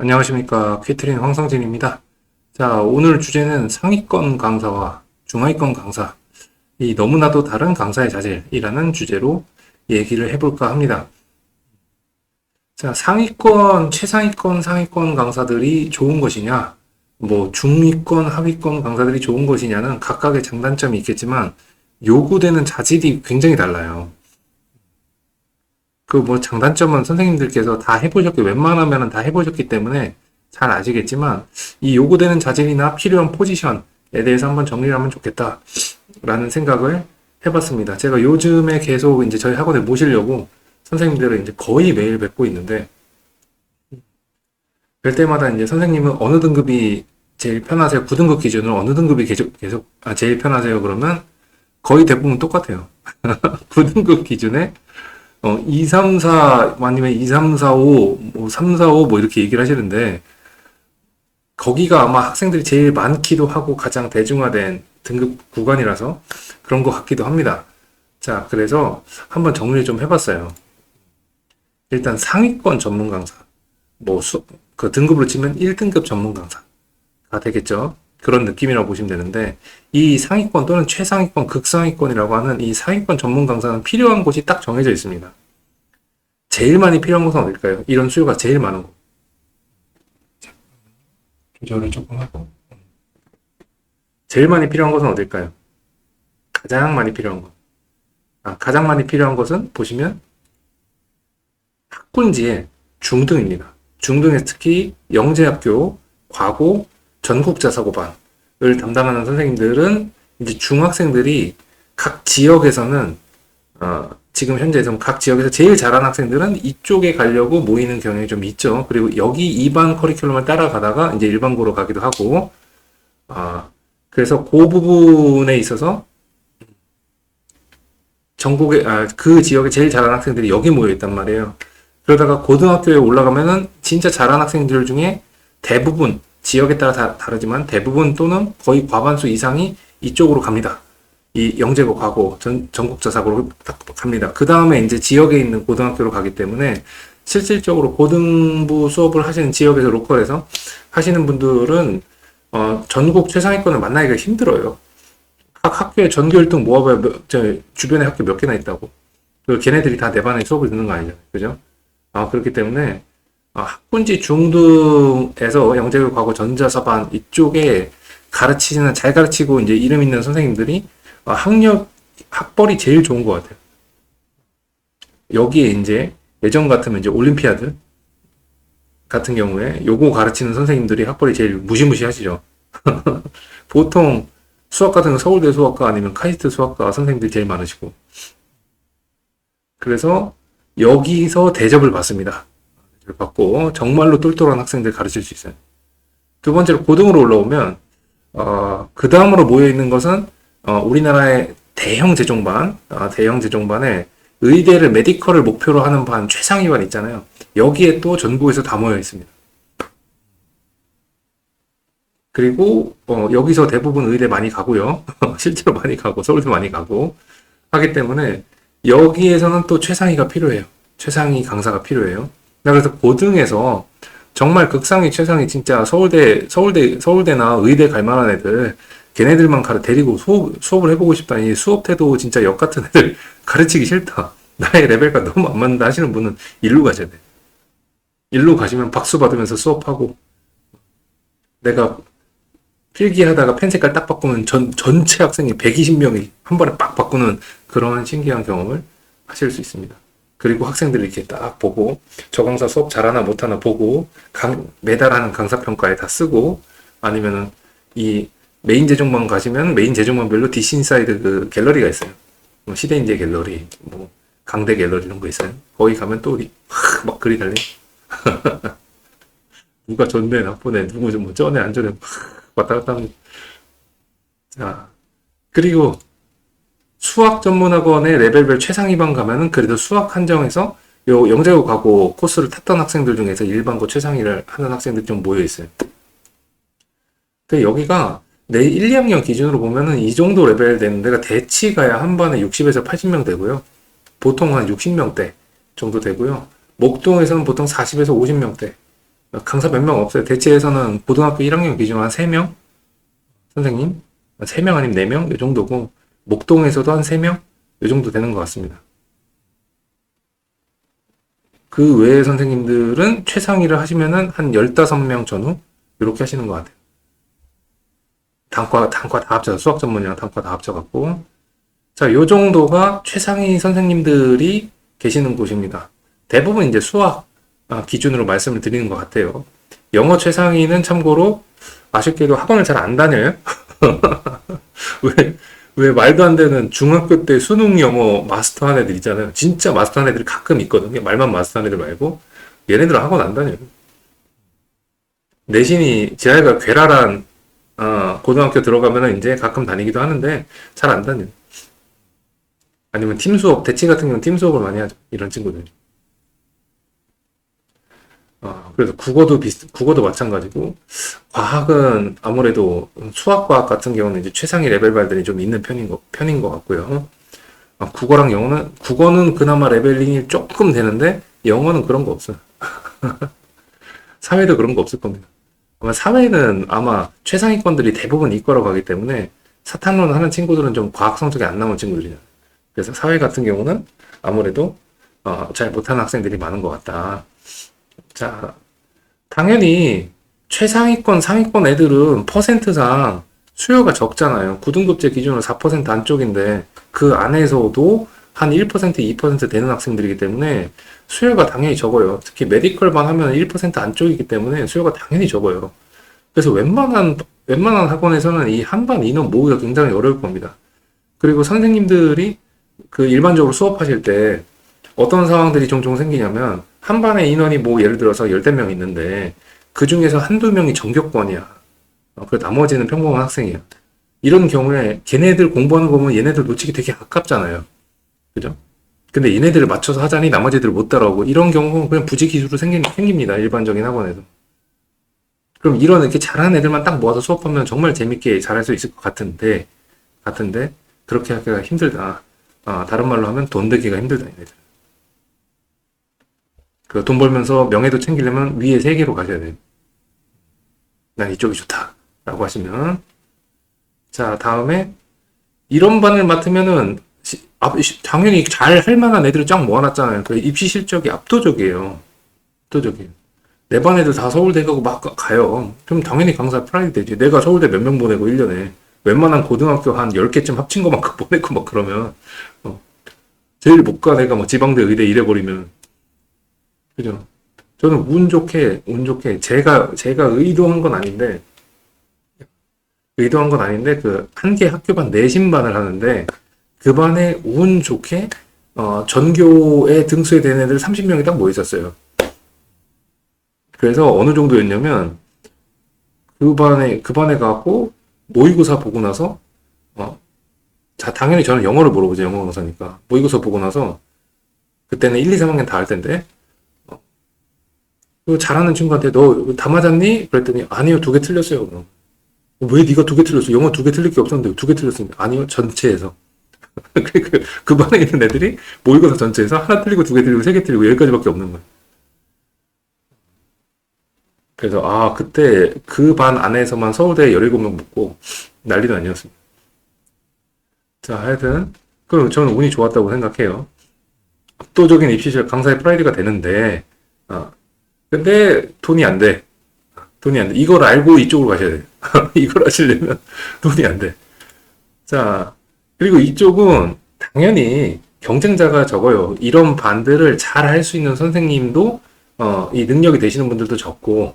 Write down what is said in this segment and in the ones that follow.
안녕하십니까. 퀴트린 황성진입니다. 자, 오늘 주제는 상위권 강사와 중하위권 강사, 이 너무나도 다른 강사의 자질이라는 주제로 얘기를 해볼까 합니다. 자, 상위권, 최상위권, 상위권 강사들이 좋은 것이냐, 뭐 중위권, 하위권 강사들이 좋은 것이냐는 각각의 장단점이 있겠지만 요구되는 자질이 굉장히 달라요. 그 뭐 장단점은 선생님들께서 다 해보셨기, 웬만하면 다 해보셨기 때문에 잘 아시겠지만 이 요구되는 자질이나 필요한 포지션에 대해서 한번 정리를 하면 좋겠다라는 생각을 해봤습니다. 제가 요즘에 계속 이제 저희 학원에 모시려고 선생님들을 이제 거의 매일 뵙고 있는데 뵐 때마다 이제 선생님은 어느 등급이 제일 편하세요? 9등급 기준으로 어느 등급이 계속, 계속, 아, 제일 편하세요? 그러면 거의 대부분 똑같아요. 9등급 기준에 어, 2, 3, 4, 아니면 2, 3, 4, 5, 뭐 3, 4, 5, 뭐 이렇게 얘기를 하시는데, 거기가 아마 학생들이 제일 많기도 하고 가장 대중화된 등급 구간이라서 그런 것 같기도 합니다. 자, 그래서 한번 정리를 좀 해봤어요. 일단 상위권 전문 강사, 뭐 수, 그 등급으로 치면 1등급 전문 강사가 되겠죠. 그런 느낌이라고 보시면 되는데 이 상위권 또는 최상위권, 극상위권이라고 하는 이 상위권 전문 강사는 필요한 곳이 딱 정해져 있습니다. 제일 많이 필요한 곳은 어딜까요? 이런 수요가 제일 많은 곳. 자, 조절을 조금 하고 제일 많이 필요한 곳은 어딜까요? 가장 많이 필요한 곳. 아, 가장 많이 필요한 곳은 보시면 학군지의 중등입니다. 중등에 특히 영재학교, 과고, 전국자사고반을 담당하는 선생님들은 이제 중학생들이 각 지역에서는 어, 지금 현재에서 각 지역에서 제일 잘하는 학생들은 이쪽에 가려고 모이는 경향이 좀 있죠. 그리고 여기 2반 커리큘럼을 따라가다가 이제 일반고로 가기도 하고, 아, 그래서 그 부분에 있어서 전국에, 아, 그 지역에 제일 잘하는 학생들이 여기 모여 있단 말이에요. 그러다가 고등학교에 올라가면은 진짜 잘하는 학생들 중에 대부분 지역에 따라 다, 다르지만 대부분 또는 거의 과반수 이상이 이쪽으로 갑니다. 이 영재고 가고 전, 전국자사고로 갑니다. 그 다음에 이제 지역에 있는 고등학교로 가기 때문에 실질적으로 고등부 수업을 하시는 지역에서 로컬에서 하시는 분들은 어, 전국 최상위권을 만나기가 힘들어요. 각 학교에 전교 1등 모아봐야 몇, 저 주변에 학교 몇 개나 있다고. 그 걔네들이 다 내 반에 수업을 듣는 거 아니잖아요. 그죠? 아, 그렇기 때문에 아, 학군지 중등에서 영재교 과고 전자사반 이쪽에 가르치는 잘 가르치고 이제 이름 있는 선생님들이 아, 학력 학벌이 제일 좋은 것 같아요. 여기에 이제 예전 같으면 이제 올림피아드 같은 경우에 요거 가르치는 선생님들이 학벌이 제일 무시무시하시죠. 보통 수학 같은 거 서울대 수학과 아니면 카이스트 수학과 선생님들이 제일 많으시고 그래서 여기서 대접을 받습니다. 받고 정말로 똘똘한 학생들 가르칠 수 있어요. 두 번째로 고등으로 올라오면 어, 그 다음으로 모여 있는 것은 어, 우리나라의 대형 재종반, 어, 대형 재종반에 의대를 메디컬을 목표로 하는 반 최상위반 있잖아요. 여기에 또 전국에서 다 모여 있습니다. 그리고 어, 여기서 대부분 의대 많이 가고요. 실제로 많이 가고 서울대 많이 가고 하기 때문에 여기에서는 또 최상위가 필요해요. 최상위 강사가 필요해요. 그래서 고등에서 정말 극상위 최상위 진짜 서울대 서울대 서울대나 의대 갈 만한 애들 걔네들만 가르 데리고 수업 수업을 해보고 싶다니 수업 태도 진짜 역 같은 애들 가르치기 싫다. 나의 레벨과 너무 안 맞는다 하시는 분은 일로 가셔야 돼. 일로 가시면 박수 받으면서 수업하고 내가 필기하다가 펜 색깔 딱 바꾸면 전 전체 학생이 120명이 한 번에 빡 바꾸는 그런 신기한 경험을 하실 수 있습니다. 그리고 학생들이 이렇게 딱 보고 저 강사 수업 잘하나 못하나 보고 강, 매달 하는 강사 평가에 다 쓰고 아니면은 이 메인 재종반 가시면 메인 재종반별로 DC 인사이드 그 갤러리가 있어요. 뭐 시대인재 갤러리, 뭐 강대 갤러리 이런 거 있어요. 거기 가면 또 막 글이 달린 누가 좋네 나쁘네 누구 좀뭐 쩌네 안 쩌네 왔다 갔다 하는 자 그리고 수학 전문학원의 레벨별 최상위반 가면은 그래도 수학 한정에서 요 영재고 가고 코스를 탔던 학생들 중에서 일반고 최상위를 하는 학생들이 좀 모여 있어요. 근데 여기가 내 1, 2학년 기준으로 보면은 이 정도 레벨 되는 데가 대치 가야 한 반에 60에서 80명 되고요. 보통 한 60명대 정도 되고요. 목동에서는 보통 40에서 50명대 강사 몇 명 없어요. 대체에서는 고등학교 1학년 기준으로 한 3명? 선생님? 3명 아니면 4명? 이 정도고, 목동에서도 한 3명? 이 정도 되는 것 같습니다. 그 외의 선생님들은 최상위를 하시면은 한 15명 전후? 이렇게 하시는 것 같아요. 단과, 단과 다 합쳐서, 수학 전문이랑 단과 다 합쳐갖고. 자, 요 정도가 최상위 선생님들이 계시는 곳입니다. 대부분 이제 수학 아, 기준으로 말씀을 드리는 것 같아요. 영어 최상위는 참고로 아쉽게도 학원을 잘 안 다녀요. 왜, 왜 말도 안 되는 중학교 때 수능 영어 마스터 한 애들 있잖아요. 진짜 마스터 한 애들이 가끔 있거든요. 말만 마스터 한 애들 말고. 얘네들은 학원 안 다녀요. 내신이 지하가 괴랄한 어, 고등학교 들어가면은 이제 가끔 다니기도 하는데 잘 안 다녀요. 아니면 팀 수업, 대치 같은 경우는 팀 수업을 많이 하죠. 이런 친구들이. 어, 그래서 국어도 비슷, 국어도 마찬가지고, 과학은 아무래도 수학과학 같은 경우는 이제 최상위 레벨발들이 좀 있는 편인 거, 편인 것 같고요. 어, 국어랑 영어는, 국어는 그나마 레벨링이 조금 되는데, 영어는 그런 거 없어요. 사회도 그런 거 없을 겁니다. 아마 사회는 아마 최상위권들이 대부분 이과로 가기 때문에 사탄론 하는 친구들은 좀 과학 성적이 안 나온 친구들이잖아요. 그래서 사회 같은 경우는 아무래도 어, 잘 못하는 학생들이 많은 것 같다. 자, 당연히 최상위권, 상위권 애들은 퍼센트상 수요가 적잖아요. 9등급제 기준으로 4% 안쪽인데 그 안에서도 한 1%, 2% 되는 학생들이기 때문에 수요가 당연히 적어요. 특히 메디컬반 하면 1% 안쪽이기 때문에 수요가 당연히 적어요. 그래서 웬만한, 웬만한 학원에서는 이 한반 인원 모으기가 굉장히 어려울 겁니다. 그리고 선생님들이 그 일반적으로 수업하실 때 어떤 상황들이 종종 생기냐면 한 반에 인원이 뭐 예를 들어서 10명 있는데 그 중에서 한두 명이 정격권이야. 어, 그 나머지는 평범한 학생이야. 이런 경우에 걔네들 공부하는 거 보면 얘네들 놓치기 되게 아깝잖아요. 그죠? 근데 얘네들을 맞춰서 하자니 나머지들 못 따라오고 이런 경우는 그냥 부지기수로 생긴, 생깁니다. 일반적인 학원에도. 그럼 이런 이렇게 잘하는 애들만 딱 모아서 수업하면 정말 재밌게 잘할 수 있을 것 같은데, 같은데, 그렇게 하기가 힘들다. 아, 다른 말로 하면 돈 되기가 힘들다, 얘네들. 그 돈 벌면서 명예도 챙기려면 위에 세 개로 가셔야 돼요. 난 이쪽이 좋다. 라고 하시면. 자, 다음에, 이런 반을 맡으면은, 당연히 잘할 만한 애들을 쫙 모아놨잖아요. 그 입시 실적이 압도적이에요. 압도적이에요. 내 반 애들 다 서울대 가고 막 가- 가요. 그럼 당연히 강사 프라이드 되지. 내가 서울대 몇 명 보내고 1년에. 웬만한 고등학교 한 10개쯤 합친 것만큼 보내고 막 그러면, 어. 제일 못 가, 내가 뭐 지방대 의대 이래버리면. 그죠? 저는 운 좋게, 운 좋게, 제가, 제가 의도한 건 아닌데, 의도한 건 아닌데, 그, 한 개 학교반 내신반을 하는데, 그 반에 운 좋게, 어, 전교에 등수에 된 애들 30명이 딱 모여 있었어요. 그래서 어느 정도였냐면, 그 반에, 그 반에 가고, 모의고사 보고 나서, 어, 자, 당연히 저는 영어를 물어보죠, 영어 강사니까. 모의고사 보고 나서, 그때는 1, 2, 3학년 다 할 텐데, 어, 그 잘하는 친구한테 너 다 맞았니? 그랬더니, 아니요, 두 개 틀렸어요, 그럼. 왜 네가 두 개 틀렸어? 영어 두 개 틀릴 게 없었는데 두 개 틀렸으니까. 아니요, 전체에서. 그, 그, 그 반에 있는 애들이 모의고사 전체에서 하나 틀리고 두 개 틀리고 세 개 틀리고 여기까지밖에 없는 거예요. 그래서, 아, 그때 그 반 안에서만 서울대 17명 붙고 난리도 아니었습니다. 자, 하여튼, 그럼 저는 운이 좋았다고 생각해요. 압도적인 입시 실 강사의 프라이드가 되는데, 어, 근데 돈이 안 돼. 돈이 안 돼. 이걸 알고 이쪽으로 가셔야 돼요. 이걸 하시려면 돈이 안 돼. 자, 그리고 이쪽은 당연히 경쟁자가 적어요. 이런 반들을 잘 할 수 있는 선생님도, 어, 이 능력이 되시는 분들도 적고,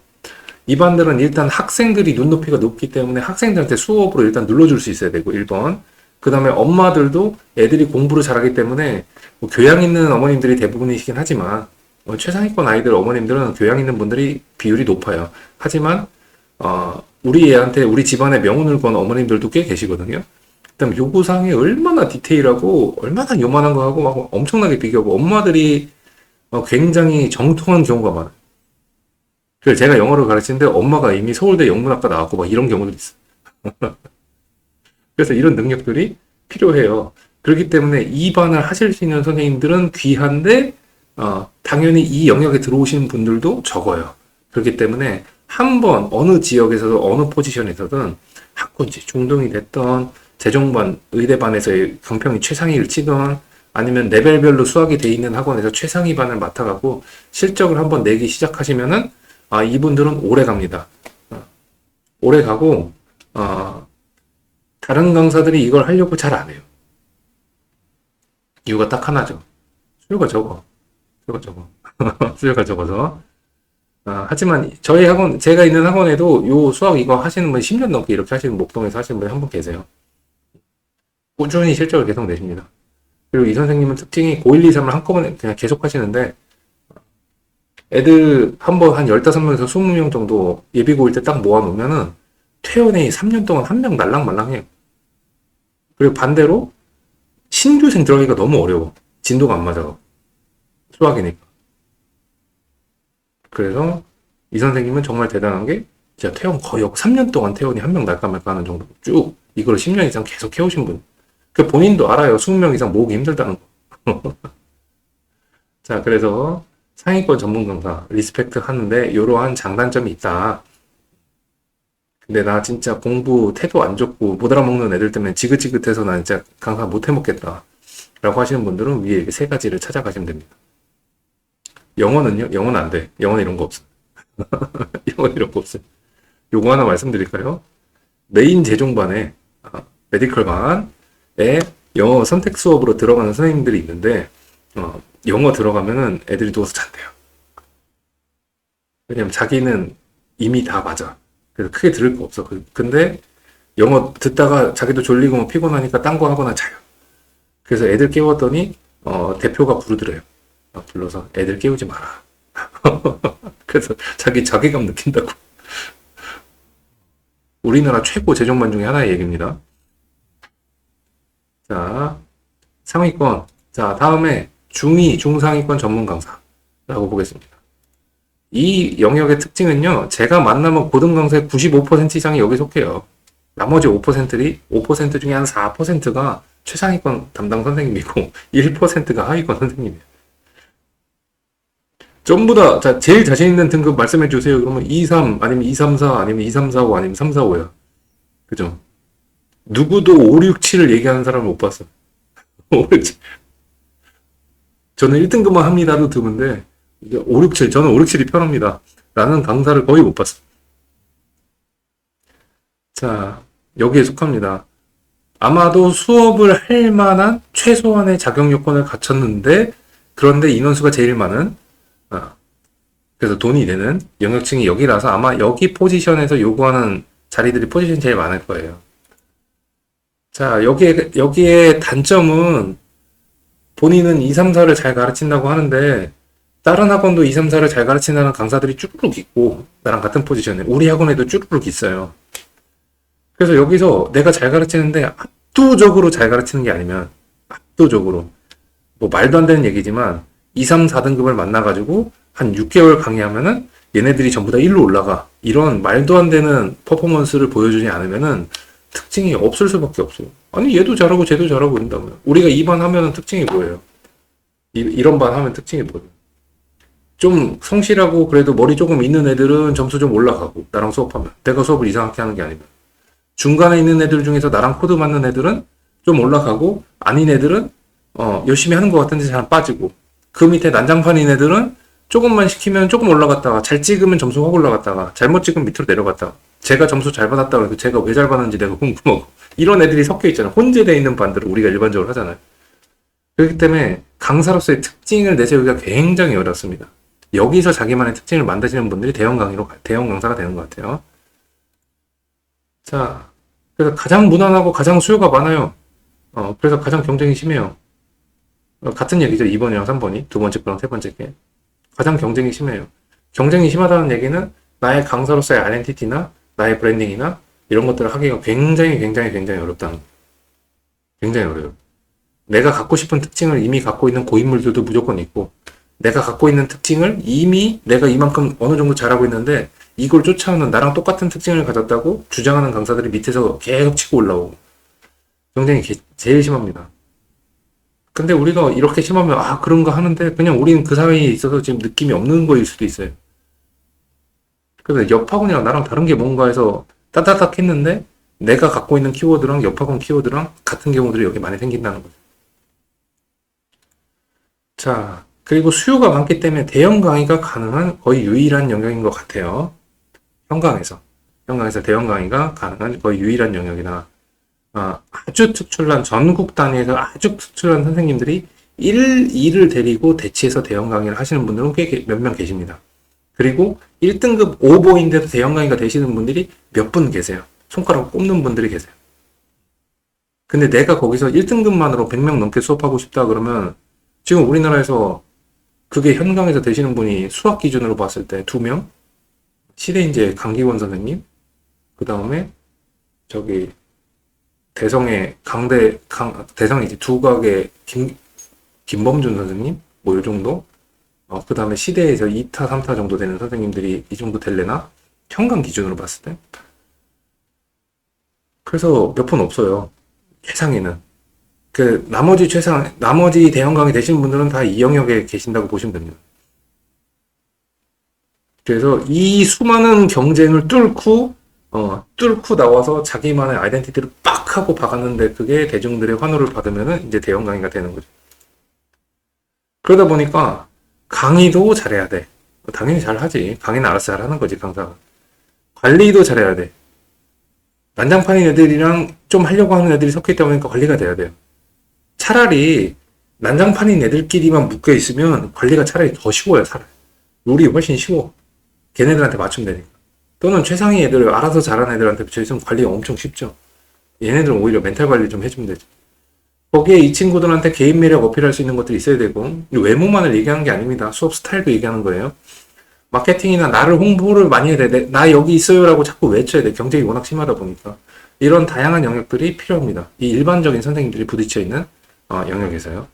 이 반들은 일단 학생들이 눈높이가 높기 때문에 학생들한테 수업으로 일단 눌러줄 수 있어야 되고, 1번. 그 다음에 엄마들도 애들이 공부를 잘하기 때문에 뭐 교양 있는 어머님들이 대부분이시긴 하지만, 어, 최상위권 아이들 어머님들은 교양 있는 분들이 비율이 높아요. 하지만, 어, 우리 애한테 우리 집안에 명운을 건 어머님들도 꽤 계시거든요. 그다음 요구사항이 얼마나 디테일하고 얼마나 요만한 거 하고 막 엄청나게 비교하고 엄마들이 어, 굉장히 정통한 경우가 많아요. 그래서 제가 영어를 가르치는데 엄마가 이미 서울대 영문학과 나왔고 막 이런 경우들이 있어요. 그래서 이런 능력들이 필요해요. 그렇기 때문에 이 반을 하실 수 있는 선생님들은 귀한데 어, 당연히 이 영역에 들어오시는 분들도 적어요. 그렇기 때문에 한 번 어느 지역에서도 어느 포지션에서든 학군지 중등이 됐던 재종반 의대반에서의 경평이 최상위를 치던 아니면 레벨별로 수학이 돼 있는 학원에서 최상위 반을 맡아가고 실적을 한번 내기 시작하시면은 아 이분들은 오래 갑니다. 어, 오래 가고 어, 다른 강사들이 이걸 하려고 잘 안 해요. 이유가 딱 하나죠. 수요가 적어. 수요가 적어. 수요가 적어서. 아, 하지만 저희 학원, 제가 있는 학원에도 요 수학 이거 하시는 분 10년 넘게 이렇게 하시는 목동에서 하시는 분이 한 분 계세요. 꾸준히 실적을 계속 내십니다. 그리고 이 선생님은 특징이 고1, 2, 3을 한꺼번에 그냥 계속 하시는데 애들 한 번 한 15명에서 20명 정도 예비고일 때 딱 모아놓으면은 퇴원이 3년 동안 한 명 날랑말랑해요. 그리고 반대로 신규생 들어가기가 너무 어려워. 진도가 안 맞아. 수학이니까. 그래서 이 선생님은 정말 대단한 게 진짜 퇴원 거의 3년 동안 퇴원이 한 명 날까 말까 하는 정도 쭉 이걸 10년 이상 계속 해오신 분. 그 본인도 알아요. 20명 이상 모으기 힘들다는 거. 자, 그래서 상위권 전문 강사 리스펙트 하는데 이러한 장단점이 있다. 근데 나 진짜 공부 태도 안 좋고 못 알아먹는 애들 때문에 지긋지긋해서 나 진짜 강사 못 해먹겠다. 라고 하시는 분들은 위에 세 가지를 찾아가시면 됩니다. 영어는요? 영어는 안 돼. 영어는 이런 거 없어. 영어는 이런 거 없어요. 요거 하나 말씀드릴까요? 메인 재종반에, 아, 메디컬 반에 영어 선택 수업으로 들어가는 선생님들이 있는데, 어, 영어 들어가면은 애들이 누워서 잔대요. 왜냐면 자기는 이미 다 맞아. 그래서 크게 들을 거 없어. 그- 근데 영어 듣다가 자기도 졸리고 뭐 피곤하니까 딴 거 하거나 자요. 그래서 애들 깨웠더니 어, 대표가 부르더래요. 어, 불러서 애들 깨우지 마라. 그래서 자기 자괴감 느낀다고. 우리나라 최고 재정반 중에 하나의 얘기입니다. 자, 상위권. 자, 다음에 중위, 중상위권 전문 강사라고 보겠습니다. 이 영역의 특징은요, 제가 만나면 고등 강사의 95% 이상이 여기 속해요. 나머지 5%이, 5% 중에 한 4%가 최상위권 담당 선생님이고, 1%가 하위권 선생님이에요. 전부 다, 자, 제일 자신 있는 등급 말씀해 주세요. 그러면 2, 3, 아니면 2, 3, 4, 아니면 2, 3, 4, 5, 아니면 3, 4, 5야. 그죠? 누구도 5, 6, 7을 얘기하는 사람을 못 봤어. 5, 6, 7. 저는 1등급만 합니다도 드문데, 이제 5, 6, 7, 저는 5, 6, 7이 편합니다. 라는 강사를 거의 못 봤어. 자, 여기에 속합니다. 아마도 수업을 할 만한 최소한의 자격 요건을 갖췄는데, 그런데 인원수가 제일 많은, 아, 그래서 돈이 되는 영역층이 여기라서 아마 여기 포지션에서 요구하는 자리들이 포지션이 제일 많을 거예요. 자, 여기에, 여기에 단점은 본인은 2, 3, 4를 잘 가르친다고 하는데, 다른 학원도 2, 3, 4를 잘 가르친다는 강사들이 쭈루룩 있고, 나랑 같은 포지션에, 우리 학원에도 쭈루룩 있어요. 그래서 여기서 내가 잘 가르치는데 압도적으로 잘 가르치는 게 아니면, 압도적으로, 뭐 말도 안 되는 얘기지만, 2, 3, 4등급을 만나가지고, 한 6개월 강의하면은, 얘네들이 전부 다 1로 올라가. 이런 말도 안 되는 퍼포먼스를 보여주지 않으면은, 특징이 없을 수밖에 없어요. 아니, 얘도 잘하고 쟤도 잘하고 이런다고요. 우리가 2반 하면은 특징이 뭐예요? 이, 이런 반 하면 특징이 뭐예요? 좀 성실하고 그래도 머리 조금 있는 애들은 점수 좀 올라가고 나랑 수업하면 내가 수업을 이상하게 하는 게 아니면 중간에 있는 애들 중에서 나랑 코드 맞는 애들은 좀 올라가고 아닌 애들은 어, 열심히 하는 것 같은데 잘 빠지고 그 밑에 난장판인 애들은 조금만 시키면 조금 올라갔다가 잘 찍으면 점수 확 올라갔다가 잘못 찍으면 밑으로 내려갔다가 제가 점수 잘 받았다 그래도 제가 왜 잘 받았는지 내가 궁금하고 이런 애들이 섞여 있잖아요 혼재되어 있는 반들을 우리가 일반적으로 하잖아요 그렇기 때문에 강사로서의 특징을 내세우기가 굉장히 어렵습니다 여기서 자기만의 특징을 만드시는 분들이 대형 강의로 가- 대형 강사가 되는 것 같아요. 자, 그래서 가장 무난하고 가장 수요가 많아요. 어, 그래서 가장 경쟁이 심해요. 어, 같은 얘기죠. 2번이랑 3번이 두 번째 거랑 세 번째 게 가장 경쟁이 심해요. 경쟁이 심하다는 얘기는 나의 강사로서의 아이덴티티나 나의 브랜딩이나 이런 것들을 하기가 굉장히 굉장히 굉장히 어렵다는. 굉장히 어려워요. 내가 갖고 싶은 특징을 이미 갖고 있는 고인물들도 무조건 있고 내가 갖고 있는 특징을 이미 내가 이만큼 어느 정도 잘하고 있는데 이걸 쫓아오는 나랑 똑같은 특징을 가졌다고 주장하는 강사들이 밑에서 계속 치고 올라오고 경쟁이 게- 제일 심합니다. 근데 우리가 이렇게 심하면 아 그런 거 하는데 그냥 우리는 그 사회에 있어서 지금 느낌이 없는 거일 수도 있어요. 그래서 옆 학원이랑 나랑 다른 게 뭔가 해서 따다닥 했는데 내가 갖고 있는 키워드랑 옆 학원 키워드랑 같은 경우들이 여기 많이 생긴다는 거죠. 자, 그리고 수요가 많기 때문에 대형 강의가 가능한 거의 유일한 영역인 것 같아요. 현강에서. 현강에서 대형 강의가 가능한 거의 유일한 영역이나 아, 아주 특출난 전국 단위에서 아주 특출난 선생님들이 1, 2를 데리고 대치해서 대형 강의를 하시는 분들은 꽤 몇 명 계십니다. 그리고 1등급 오버인데도 대형 강의가 되시는 분들이 몇 분 계세요. 손가락 꼽는 분들이 계세요. 근데 내가 거기서 1등급만으로 100명 넘게 수업하고 싶다 그러면 지금 우리나라에서 그게 현강에서 되시는 분이 수학 기준으로 봤을 때 2명? 시대인재 강기원 선생님? 그 다음에 저기 대성의 강대, 강, 대성이지 두각의 김, 김범준 선생님? 뭐 이 정도? 어, 그 다음에 시대에서 2타, 3타 정도 되는 선생님들이 이 정도 될래나? 현강 기준으로 봤을 때? 그래서 몇분 없어요. 최상위는. 그, 나머지 최상, 나머지 대형강이 되시는 분들은 다 이 영역에 계신다고 보시면 됩니다. 그래서 이 수많은 경쟁을 뚫고, 어, 뚫고 나와서 자기만의 아이덴티티를 빡 하고 박았는데 그게 대중들의 환호를 받으면은 이제 대형 강의가 되는 거죠. 그러다 보니까 강의도 잘해야 돼. 당연히 잘하지. 강의는 알아서 잘하는 거지, 강사가. 관리도 잘해야 돼. 난장판인 애들이랑 좀 하려고 하는 애들이 섞여 있다 보니까 관리가 돼야 돼요. 차라리 난장판인 애들끼리만 묶여 있으면 관리가 차라리 더 쉬워요, 차라리. 룰이 훨씬 쉬워. 걔네들한테 맞추면 되니까. 또는 최상위 애들, 알아서 잘하는 애들한테 붙여있으면 관리가 엄청 쉽죠. 얘네들은 오히려 멘탈 관리 좀 해주면 되죠. 거기에 이 친구들한테 개인 매력 어필할 수 있는 것들이 있어야 되고, 외모만을 얘기하는 게 아닙니다. 수업 스타일도 얘기하는 거예요. 마케팅이나 나를 홍보를 많이 해야 돼. 나 여기 있어요라고 자꾸 외쳐야 돼. 경쟁이 워낙 심하다 보니까. 이런 다양한 영역들이 필요합니다. 이 일반적인 선생님들이 부딪혀 있는 어, 영역에서요.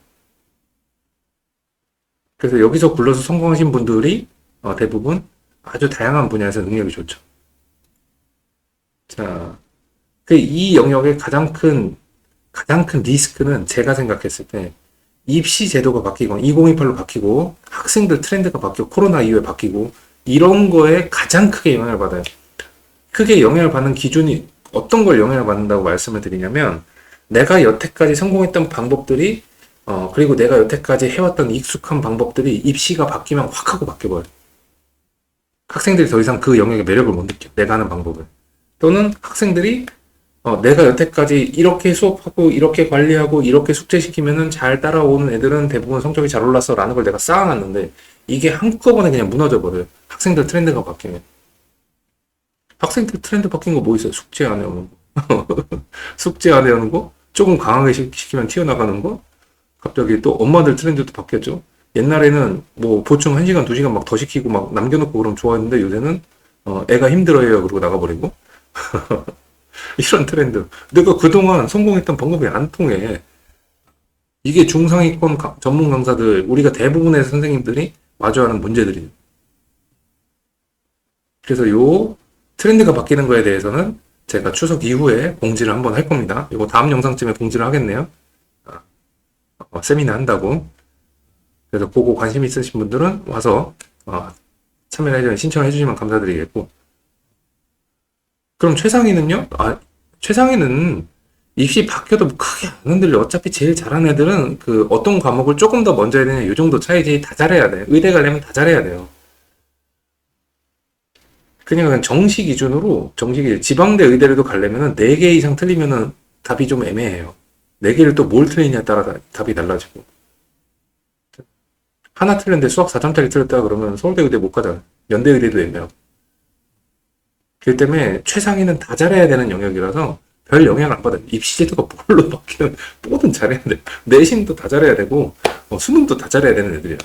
그래서 여기서 굴러서 성공하신 분들이 어, 대부분 아주 다양한 분야에서 능력이 좋죠. 자, 그 이 영역의 가장 큰 가장 큰 리스크는 제가 생각했을 때 입시 제도가 바뀌고 2028로 바뀌고 학생들 트렌드가 바뀌고 코로나 이후에 바뀌고 이런 거에 가장 크게 영향을 받아요. 크게 영향을 받는 기준이 어떤 걸 영향을 받는다고 말씀을 드리냐면 내가 여태까지 성공했던 방법들이 어 그리고 내가 여태까지 해왔던 익숙한 방법들이 입시가 바뀌면 확 하고 바뀌어버려요. 학생들이 더 이상 그 영역의 매력을 못 느껴. 내가 하는 방법을. 또는 학생들이 어, 내가 여태까지 이렇게 수업하고 이렇게 관리하고 이렇게 숙제시키면은 잘 따라오는 애들은 대부분 성적이 잘 올랐어 라는 걸 내가 쌓아놨는데 이게 한꺼번에 그냥 무너져 버려요. 학생들 트렌드가 바뀌면. 학생들 트렌드 바뀐 거 뭐 있어요? 숙제 안 해오는 거. 숙제 안 해오는 거? 조금 강하게 시키면 튀어나가는 거? 갑자기 또 엄마들 트렌드도 바뀌었죠. 옛날에는 뭐 보충 1시간, 2시간 막 더 시키고 막 남겨놓고 그러면 좋아했는데 요새는 어, 애가 힘들어해요. 그러고 나가버리고. 이런 트렌드. 내가 그동안 성공했던 방법이 안 통해. 이게 중상위권 가- 전문 강사들, 우리가 대부분의 선생님들이 마주하는 문제들이에요. 그래서 요 트렌드가 바뀌는 거에 대해서는 제가 추석 이후에 공지를 한번 할 겁니다. 이거 다음 영상쯤에 공지를 하겠네요. 아, 어, 세미나 한다고. 그래서 보고 관심 있으신 분들은 와서 어, 참여를 신청해 주시면 감사드리겠고. 그럼 최상위는요? 아, 최상위는 입시 바뀌어도 크게 안 흔들려. 어차피 제일 잘하는 애들은 그 어떤 과목을 조금 더 먼저 해야 되냐, 이 정도 차이지 다 잘해야 돼. 의대 가려면 다 잘해야 돼요. 그냥 정시 기준으로, 정시 기준, 지방대 의대라도 가려면은 4개 이상 틀리면은 답이 좀 애매해요. 4개를 또 뭘 틀리냐에 따라 다- 답이 달라지고. 하나 틀렸는데 수학 4점짜리 틀렸다 그러면 서울대 의대 못 가잖아. 연대 의대도 애매하고. 그렇기 때문에 최상위는 다 잘해야 되는 영역이라서 별 영향 안 받아요. 입시 제도가 뭘로 바뀌면 뭐든 잘해야 돼. 내신도 다 잘해야 되고 어, 수능도 다 잘해야 되는 애들이야.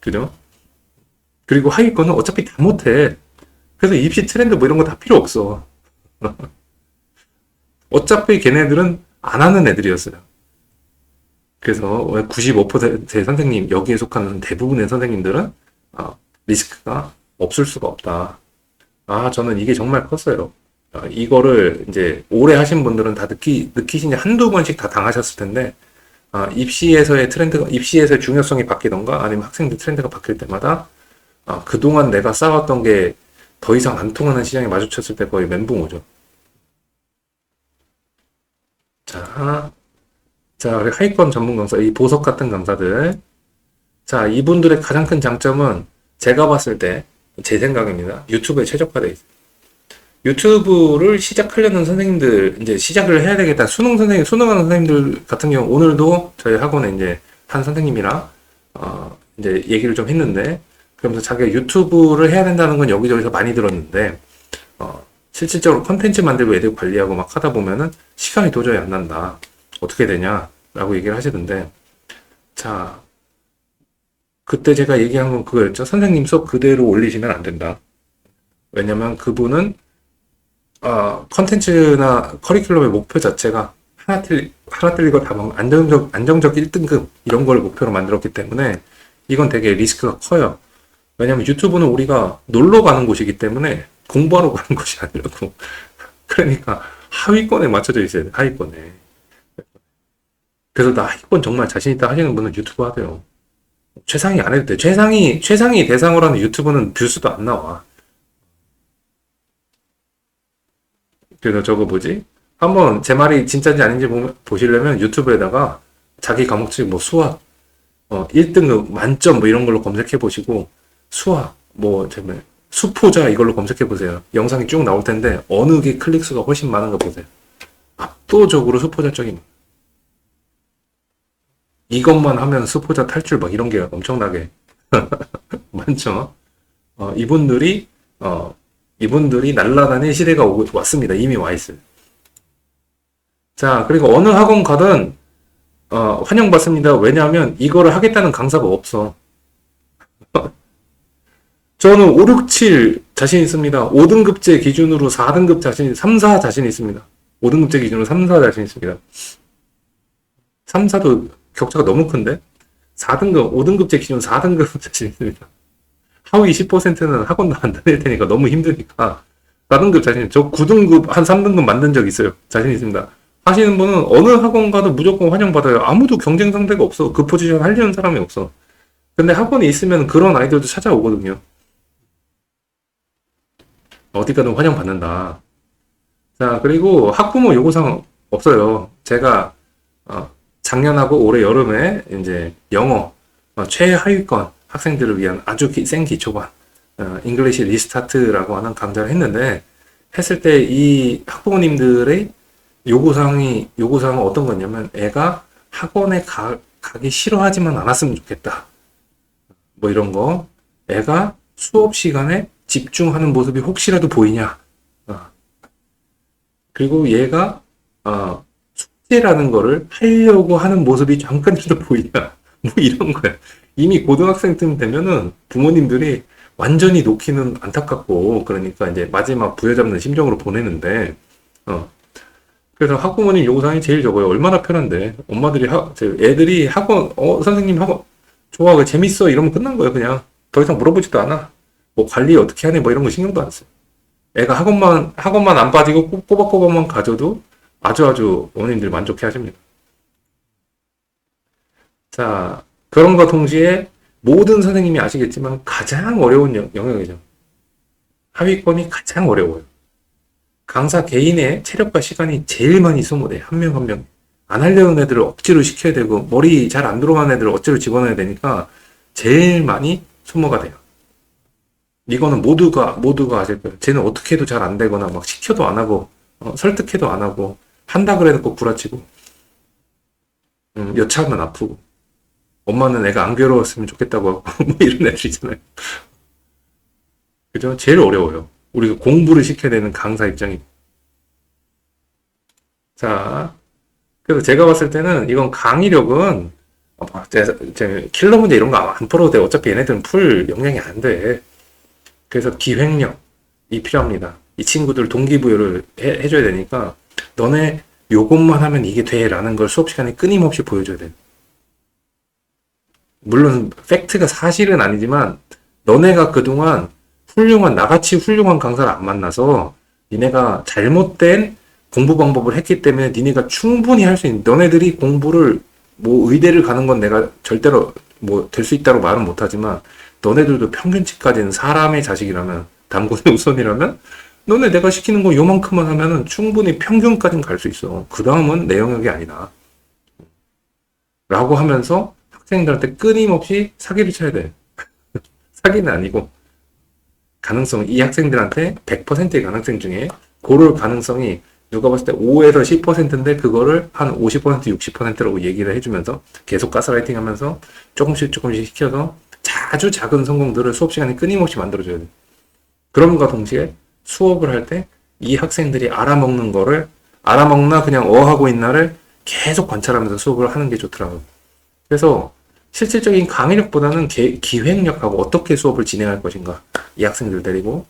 그죠? 그리고 하위권은 어차피 다 못해. 그래서 입시 트렌드 뭐 이런 거 다 필요 없어. 어차피 걔네들은 안 하는 애들이었어요. 그래서 95%의 선생님, 여기에 속하는 대부분의 선생님들은 어, 리스크가 없을 수가 없다. 아, 저는 이게 정말 컸어요. 어, 이거를 이제 오래 하신 분들은 다 느끼, 느끼신 지 한두 번씩 다 당하셨을 텐데, 아, 입시에서의 트렌드가, 입시에서의 중요성이 바뀌던가 아니면 학생들 트렌드가 바뀔 때마다, 아, 그동안 내가 쌓았던 게 더 이상 안 통하는 시장에 마주쳤을 때 거의 멘붕 오죠. 자, 자, 하위권 전문 강사, 이 보석 같은 강사들. 자, 이분들의 가장 큰 장점은 제가 봤을 때, 제 생각입니다. 유튜브에 최적화되어 있어요. 유튜브를 시작하려는 선생님들, 이제 시작을 해야 되겠다. 수능 선생님, 수능하는 선생님들 같은 경우, 오늘도 저희 학원에 이제 한 선생님이랑, 어, 이제 얘기를 좀 했는데, 그러면서 자기가 유튜브를 해야 된다는 건 여기저기서 많이 들었는데, 어, 실질적으로 컨텐츠 만들고 애들 관리하고 막 하다 보면은 시간이 도저히 안 난다. 어떻게 되냐? 라고 얘기를 하시던데, 자, 그때 제가 얘기한 건 그거였죠. 선생님 수업 그대로 올리시면 안 된다. 왜냐면 그분은, 어, 컨텐츠나 커리큘럼의 목표 자체가 하나 틀리, 하나 틀리고 다막 안정적, 안정적 1등급, 이런 걸 목표로 만들었기 때문에 이건 되게 리스크가 커요. 왜냐면 유튜브는 우리가 놀러 가는 곳이기 때문에 공부하러 가는 곳이 아니라고. 그러니까 하위권에 맞춰져 있어야 돼, 하위권에. 그래서 나 하위권 정말 자신 있다 하시는 분은 유튜브 하세요. 최상위 안 해도 돼. 최상위, 최상위 대상으로 하는 유튜브는 뷰수도 안 나와. 그래서 저거 뭐지? 한번 제 말이 진짜인지 아닌지 보시려면 유튜브에다가 자기 과목책 뭐 수학, 어, 1등급 만점 뭐 이런 걸로 검색해 보시고 수학, 뭐, 정말 수포자 이걸로 검색해 보세요. 영상이 쭉 나올 텐데 어느 게 클릭 수가 훨씬 많은 거 보세요. 압도적으로 수포자 쪽이 이것만 하면 수포자 탈출 막 이런 게 엄청나게 많죠. 어, 이분들이 어, 이분들이 날라다닐 시대가 오고 왔습니다. 이미 와 있어요. 자, 그리고 어느 학원 가든 어, 환영받습니다. 왜냐하면 이거를 하겠다는 강사가 없어. 저는 5, 6, 7 자신 있습니다. 5등급제 기준으로 4등급 자신, 3, 4 자신 있습니다. 5등급제 기준으로 3, 4 자신 있습니다. 3, 4도 격차가 너무 큰데? 4등급, 5등급제 기준 4등급 자신 있습니다. 하위 10%는 학원도 안 다닐 테니까 너무 힘드니까 4등급 자신, 저 9등급, 한 3등급 만든 적 있어요. 자신 있습니다. 하시는 분은 어느 학원 가도 무조건 환영받아요. 아무도 경쟁 상대가 없어. 그 포지션 하려는 사람이 없어. 근데 학원에 있으면 그런 아이들도 찾아오거든요. 어디 가든 환영받는다. 자, 그리고 학부모 요구사항 없어요. 제가, 어, 작년하고 올해 여름에 이제 영어 어, 최하위권 학생들을 위한 아주 기, 센 기초반, 어, 잉글리시 리스타트라고 하는 강좌를 했는데, 했을 때 이 학부모님들의 요구사항이, 요구사항은 어떤 거냐면, 애가 학원에 가, 가기 싫어하지만 않았으면 좋겠다. 뭐 이런 거. 애가 수업 시간에 집중하는 모습이 혹시라도 보이냐. 어. 그리고 얘가 어, 숙제라는 거를 하려고 하는 모습이 잠깐이라도 보이냐. 뭐 이런 거야. 이미 고등학생 쯤 되면은 부모님들이 완전히 놓기는 안타깝고 그러니까 이제 마지막 부여잡는 심정으로 보내는데 어. 그래서 학부모님 요구사항이 제일 적어요. 얼마나 편한데 엄마들이 하, 애들이 학원 어 선생님 학원 좋아 재밌어 이러면 끝난 거예요 그냥 더 이상 물어보지도 않아. 뭐 관리 어떻게 하네 뭐 이런 거 신경도 안 써요. 애가 학원만 학원만 안 빠지고 꼬박꼬박만 가져도 아주 아주 어머님들이 만족해 하십니다. 자 그런과 동시에 모든 선생님이 아시겠지만 가장 어려운 영, 영역이죠. 하위권이 가장 어려워요. 강사 개인의 체력과 시간이 제일 많이 소모돼 한명 한 명. 안 하려는 애들을 억지로 시켜야 되고 머리 잘 안 들어가는 애들을 억지로 집어넣어야 되니까 제일 많이 소모가 돼요. 이거는 모두가 모두가 아실 거예요. 쟤는 어떻게 해도 잘 안 되거나 막 시켜도 안 하고 어, 설득해도 안 하고 한다 그래놓고 구라치고 음, 여차하면 아프고 엄마는 애가 안 괴로웠으면 좋겠다고 하고 뭐 이런 애들 있잖아요. 그죠? 제일 어려워요. 우리가 공부를 시켜야 되는 강사 입장이. 자, 그래서 제가 봤을 때는 이건 강의력은 어, 제, 제 킬러 문제 이런 거 안 풀어도 돼. 어차피 얘네들은 풀 역량이 안 돼. 그래서 기획력이 필요합니다. 이 친구들 동기부여를 해, 줘야 되니까 너네 요것만 하면 이게 돼 라는 걸 수업 시간에 끊임없이 보여줘야 돼. 물론 팩트가 사실은 아니지만 너네가 그동안 훌륭한 나같이 훌륭한 강사를 안 만나서 니네가 잘못된 공부 방법을 했기 때문에 니네가 충분히 할 수 있는 너네들이 공부를 뭐 의대를 가는 건 내가 절대로 뭐 될 수 있다고 말은 못하지만 너네들도 평균치까지는 사람의 자식이라면 담고는 우선이라면 너네 내가 시키는 거 요만큼만 하면은 충분히 평균까지는 갈 수 있어. 그 다음은 내 영역이 아니다. 라고 하면서 학생들한테 끊임없이 사기를 쳐야 돼. 사기는 아니고 가능성 이 학생들한테 100%의 가능성 중에 고를 가능성이 누가 봤을 때 5에서 10%인데 그거를 한 50% 60%라고 얘기를 해주면서 계속 가스라이팅 하면서 조금씩 조금씩 시켜서 아주 작은 성공들을 수업 시간에 끊임없이 만들어줘야 돼. 그럼과 동시에 수업을 할 때 이 학생들이 알아먹는 거를 알아먹나 그냥 어하고 있나를 계속 관찰하면서 수업을 하는 게 좋더라고요. 그래서 실질적인 강의력보다는 개- 기획력하고 어떻게 수업을 진행할 것인가 이 학생들 데리고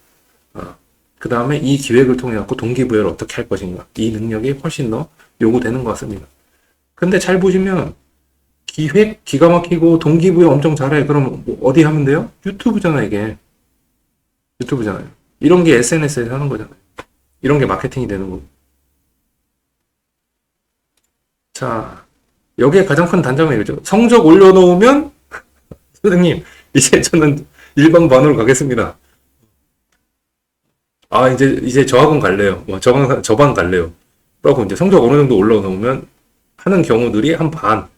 그 다음에 이 기획을 통해 갖고 동기부여를 어떻게 할 것인가 이 능력이 훨씬 더 요구되는 것 같습니다. 근데 잘 보시면 기획 기가 막히고 동기부여 엄청 잘해 그럼 뭐 어디 하면 돼요? 유튜브잖아 이게 유튜브잖아요. 이런 게 SNS에서 하는 거잖아요. 이런 게 마케팅이 되는 거고. 자, 여기에 가장 큰 단점은 이거죠. 성적 올려놓으면, 선생님, 이제 저는 일반 반으로 가겠습니다. 아, 이제, 이제 저 학원 갈래요. 뭐, 저반, 저반 갈래요. 그러고 이제 성적 어느 정도 올라놓으면 하는 경우들이 한 반.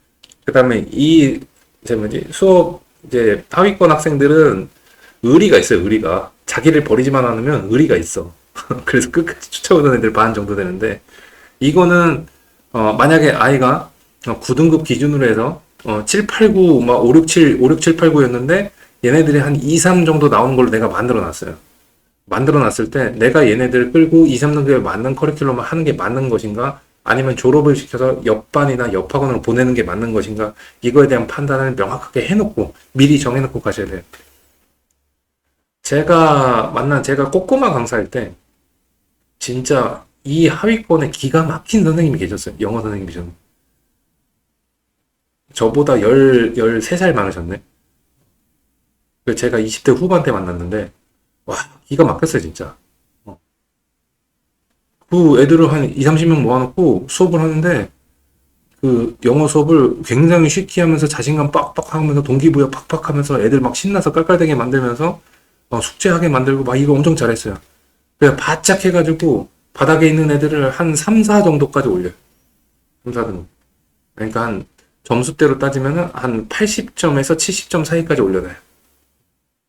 그 다음에 이, 이제 뭐지, 수업, 이제 하위권 학생들은 의리가 있어요, 의리가. 자기를 버리지만 않으면 의리가 있어. 그래서 끝까지 쫓아오는 애들 반 정도 되는데, 이거는, 어, 만약에 아이가 어, 9등급 기준으로 해서, 어, 7, 8, 9, 막 5, 6, 7, 5, 6, 7, 8, 9였는데, 얘네들이 한 2, 3 정도 나오는 걸로 내가 만들어 놨어요. 만들어 놨을 때, 내가 얘네들 끌고 2, 3등급에 맞는 커리큘럼을 하는 게 맞는 것인가, 아니면 졸업을 시켜서 옆반이나 옆학원으로 보내는 게 맞는 것인가, 이거에 대한 판단을 명확하게 해놓고, 미리 정해놓고 가셔야 돼요. 제가 만난, 제가 꼬꼬마 강사할 때, 진짜 이 하위권에 기가 막힌 선생님이 계셨어요. 영어 선생님이셨는데. 저보다 10, 13살 많으셨네. 그 제가 20대 후반 때 만났는데, 와, 기가 막혔어요, 진짜. 어. 그 애들을 한 2, 30명 모아놓고 수업을 하는데, 그 영어 수업을 굉장히 쉽게 하면서 자신감 빡빡 하면서 동기부여 팍팍 하면서 애들 막 신나서 깔깔대게 만들면서 어, 숙제하게 만들고 막 이거 엄청 잘했어요. 그냥 바짝 해가지고 바닥에 있는 애들을 한 3, 4 정도까지 올려요. 3, 4등. 그러니까 한 점수대로 따지면은 한 80점에서 70점 사이까지 올려놔요.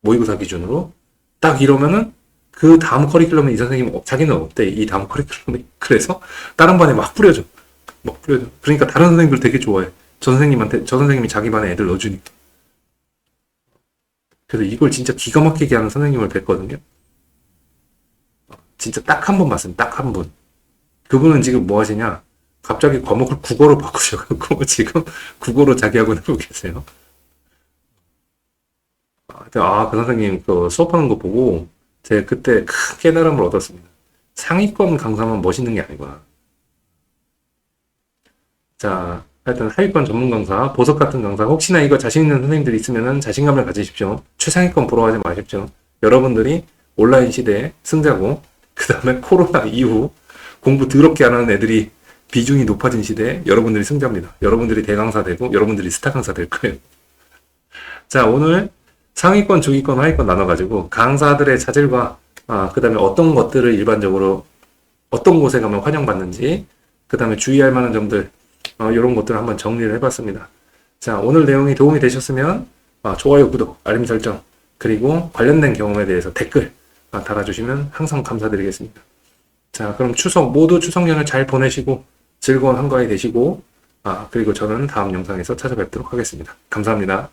모의고사 기준으로. 딱 이러면은 그 다음 커리큘럼은 이 선생님 어, 자기는 없대. 이 다음 커리큘럼이. 그래서 다른 반에 막 뿌려줘. 막 뿌려줘. 그러니까 다른 선생님들 되게 좋아해. 저 선생님한테, 저 선생님이 자기 반에 애들 넣어주니까. 그래서 이걸 진짜 기가 막히게 하는 선생님을 뵀거든요. 진짜 딱 한 번 봤습니다. 딱한 번. 그분은 지금 뭐 하시냐? 갑자기 과목을 국어로 바꾸셔갖고 지금 국어로 자기 학원 하고 계세요. 아, 그 선생님 그 수업하는 거 보고 제가 그때 큰 깨달음을 얻었습니다. 상위권 강사만 멋있는 게 아니구나. 자, 하여튼 하위권 전문 강사, 보석 같은 강사, 혹시나 이거 자신 있는 선생님들이 있으면은 자신감을 가지십시오. 최상위권 보러 가지 마십시오. 여러분들이 온라인 시대의 승자고, 그 다음에 코로나 이후 공부 더럽게 안 하는 애들이 비중이 높아진 시대에 여러분들이 승자입니다. 여러분들이 대강사 되고, 여러분들이 스타 강사 될 거예요. 자, 오늘 상위권, 중위권, 하위권 나눠가지고 강사들의 차질과 아, 그 다음에 어떤 것들을 일반적으로 어떤 곳에 가면 환영받는지, 그 다음에 주의할 만한 점들, 어, 이런 것들을 한번 정리를 해봤습니다. 자, 오늘 내용이 도움이 되셨으면 아, 좋아요, 구독, 알림 설정, 그리고 관련된 경험에 대해서 댓글 아, 달아주시면 항상 감사드리겠습니다. 자, 그럼 추석, 모두 추석 연휴 잘 보내시고 즐거운 한가위 되시고, 아, 그리고 저는 다음 영상에서 찾아뵙도록 하겠습니다. 감사합니다.